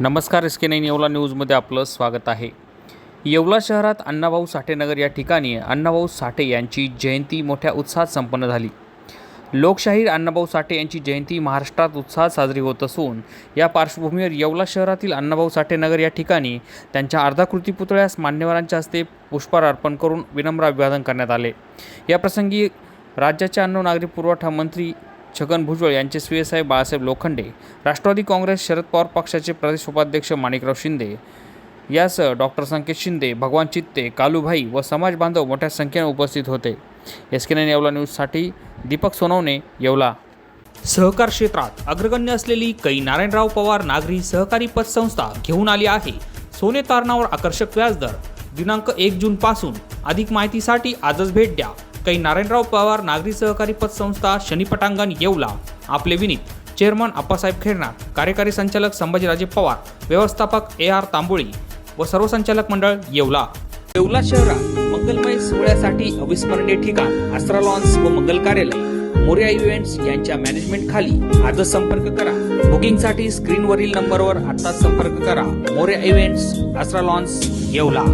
नमस्कार S K nine Yeola न्यूजमध्ये आपलं स्वागत आहे. येवला शहरात अण्णाभाऊ साठेनगर या ठिकाणी अण्णाभाऊ साठे यांची जयंती मोठ्या उत्साहात संपन्न झाली. लोकशाहीर अण्णाभाऊ साठे यांची जयंती महाराष्ट्रात उत्साहात साजरी होत असून या पार्श्वभूमीवर येवला शहरातील अण्णाभाऊ साठेनगर या ठिकाणी त्यांच्या अर्धाकृती पुतळ्यास मान्यवरांच्या हस्ते पुष्पहार अर्पण करून विनम्र अभिवादन करण्यात आले. याप्रसंगी राज्याचे अन्न नागरी पुरवठा मंत्री छगन भुजबळ यांचे स्वीयसाहेब बाळासाहेब लोखंडे राष्ट्रवादी काँग्रेस शरद पवार पक्षाचे प्रदेश उपाध्यक्ष माणिकराव शिंदे यासह डॉक्टर संकेत शिंदे भगवान चित्ते कालूभाई व समाज बांधव मोठ्या संख्येने उपस्थित होते. एस के नाईन येवला न्यूजसाठी दीपक सोनवणे येवला. सहकार क्षेत्रात अग्रगण्य असलेली कै नारायणराव पवार नागरी सहकारी पतसंस्था घेऊन आली आहे. सोने तारणावर आकर्षक व्याजदर दिनांक एक जूनपासून अधिक माहितीसाठी आजच भेट द्या. कै नारायणराव पवार नागरी सहकारी पतसंस्था शनिपटांगण येवला. आपले विनीत चेअरमन अप्पासाहेब खेरनार कार्यकारी संचालक संभाजीराजे पवार व्यवस्थापक ए आर तांबोळी व सर्व संचालक मंडळ येवला. येवला शहरात मंगलमय सोहळ्यासाठी अविस्मरणीय ठिकाण आस्त्रा लॉन्स व मंगल कार्यालय. मोर्या इव्हेंट्स यांच्या मॅनेजमेंट खाली आजच संपर्क करा. बुकिंगसाठी स्क्रीनवरील नंबरवर आताच संपर्क करा. Morya events Astra lawns Yeola.